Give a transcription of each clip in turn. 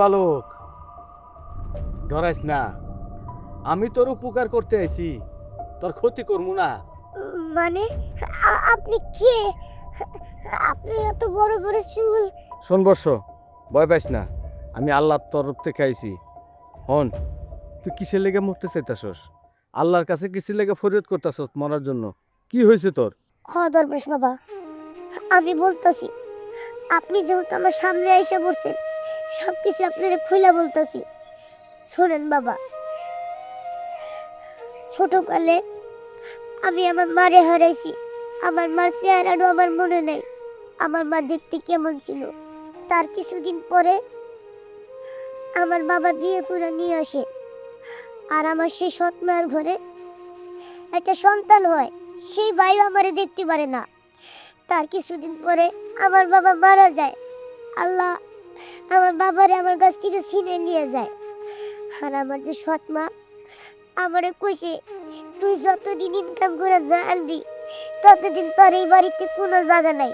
বালক? ডরাইস না। আমি তোর উপকার করতে আইছি। তোর ক্ষতি করব না। মানে? আপনি কে? আপনি এত বড় বড় চুল শোন বর্ষ ভয় পাইস না। আমি আল্লাহর তরফ থেকে আইছি। হন তুই কিসের লেগে মরতে চাইতাছস? আল্লাহর কাছে কিসের লেগে ফরিয়াদ করতেছস মরার জন্য? কি হয়েছে তোর? খ দরবেশ বাবা, আমি বলতাছি, আপনি যেহেতু আমার সামনে এসে পড়ছেন সব কিছু আপনারা খুলে বলতাছি। শোনেন বাবা, ছোটকালে আমি আমার মারে হারাইছি, আমার মার চেহারাও আমার মনে নেই, আমার মা দেখতে কেমন ছিল। তার কিছুদিন পরে আমার বাবা বিয়ে করে নিয়ে আসে, আর আমার সেই সৎ মায়ের ঘরে একটা সন্তান হয়। সেই ভাইও আমারে দেখতে পারে না। তার কিছুদিন পরে আমার বাবা মারা যায়। আল্লাহ আমার বাবারে আমার কাছ থেকে ছিনে নিয়ে যায়। আর আমার যে সৎ মা, আমারে কইছে, তুই যতদিন ইনকাম করে যা আনবি ততদিন তোর এই বাড়িতে কোনো জায়গা নাই।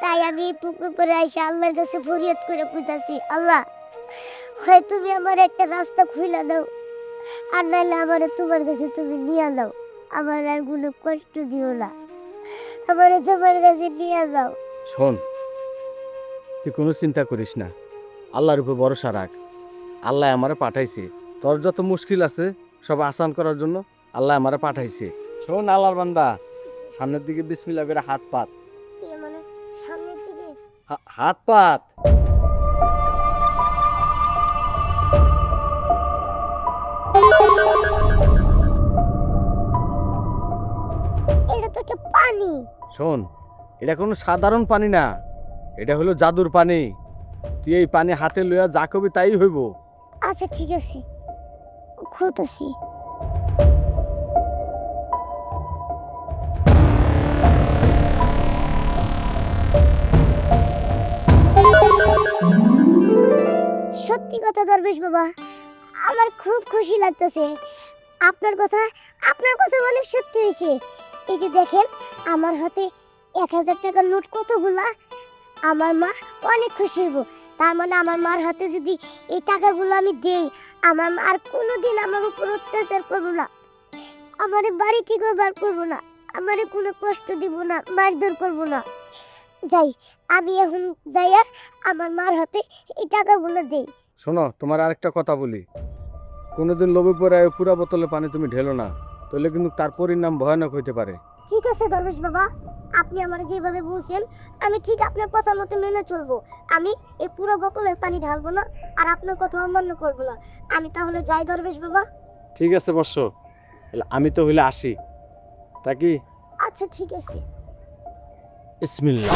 তাই আমি এই পুকুর করে এসে আল্লাহর কাছে ফরিয়াদ করে বুঝাছি আল্লাহ, হয় তুমি আমার একটা রাস্তা খুলে দাও, আর নাহলে আমার তোমার কাছে তুমি নিয়ে দাও। আমার আরগুলো কষ্ট দিও না। আমার তোমার কাছে নিয়ে যাও। শোন তুই কোনো চিন্তা করিস না। আল্লাহর উপর ভরসা রাখ। আল্লাহ আমারে পাঠাইছে। তোর যত মুশকিল আছে সব আসান করার জন্য আল্লাহ আমারে পাঠাইছে। শোন আল্লাহর বান্দা সামনের দিকে বিসমিল্লা করে হাত পাত। মানে সামনের দিকে? হাত পাত। পানি? শোন এটা কোনো সাধারণ পানি না। এটা হলো জাদুর পানি। তুই এই পানি হাতে লইয়া যা কবি তাই হইব। আচ্ছা ঠিক আছে। খুলতেছি সত্যি কথা দরবেশ বাবা আমার খুব খুশি লাগতেছে। আপনার কথা আপনার কথা অনেক সত্যি হয়েছে। এই যে দেখেন আমার হাতে এক হাজার টাকার নোট কতগুলা আমার মা অনেক খুশি হইব তার মানে আমার মার হাতে যদি এই টাকাগুলো আমি দেই, আমার মা আর কোনোদিন আমার উপর অত্যাচার করব না। আমার বাড়ি থেকেও বার করব না। আমারে কোনো কষ্ট দিব না, মারধর করব না। যাই, আমি এখন যাইয়া আমার মার হাতে এই টাকাগুলো দেই। শোনো, তোমার আরেকটা কথা বলি। কোনোদিন লোভে এই পুরা বোতলে পানি তুমি ঢেলো না, তাহলে কিন্তু তার পরিণাম ভয়ানক হইতে পারে। ঠিক আছে দরবেশ বাবা আপনি আমার যেভাবে বলছেন আমি ঠিক আপনার কথা মতো মেনে চলবো। আমি এই পুরো বোতলে পানি ঢালবো না আর আপনার কথা অমান্য করব না। আমি তাহলে যাই দরবেশ বাবা। ঠিক আছে বর্ষ আমি তো হইলে আসি। তা কি? আচ্ছা ঠিক আছে। ইসমিল্লা